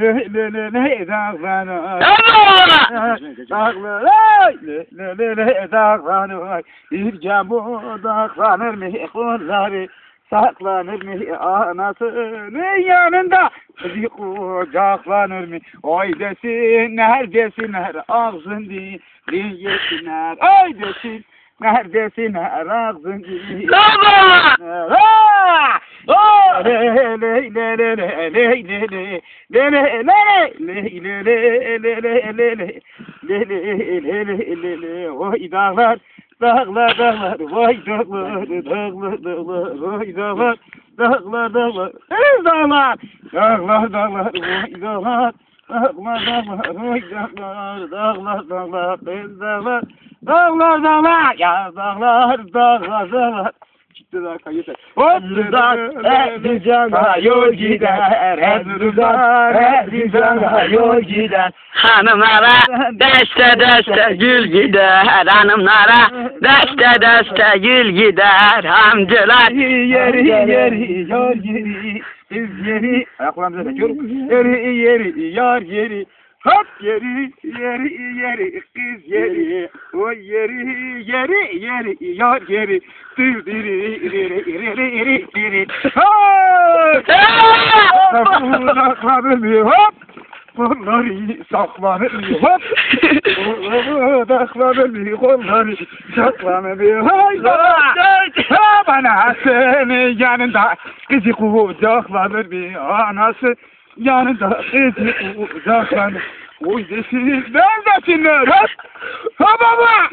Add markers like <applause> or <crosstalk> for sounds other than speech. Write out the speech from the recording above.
Le le le dağlanır. Allah! Dağlanır. Mı kolları? Saklanır mı anasının yanında? Bir kucaklanır mı? Oy desinler desinler ağzın dilin yesinler. Oy desin neredesinler ağzın dilin Baba! Vay dağlar, dağlar, dağlar, vay dağlar, dağlar, dağlar, vay dağlar, dağlar, dağlar, ey dağlar, dağlar, dağlar, vay dağlar, dağlar, dağlar, vay dağlar, dağlar, dağlar, ey dağlar, dağlar, dağlar, ya dağlar, dağlar, dağlar. Daha kayıt. Hop her cana yol gider, her cana yol gider. Hanımlara deste deste gül gider, hanımlara deste deste gül gider. Amcalar yeri yeri yar yeri biz yeri ayaklarımıza çekiyorum yeri yeri yar yeri hop yeri yeri yeri kız yeri. O yeri yeri yeri yar yeri. Dir diri diri diri diri diri hop! <laughs> Saklanır mı? Hop Kolları saklanır hop saklanır mı <laughs> kolları saklanır mı hayda Ha bana senin yanında kızı kucaklanır bir anası yanında kızı kucaklanır. Oy desin neredesinler ha? Ha baba! Baba!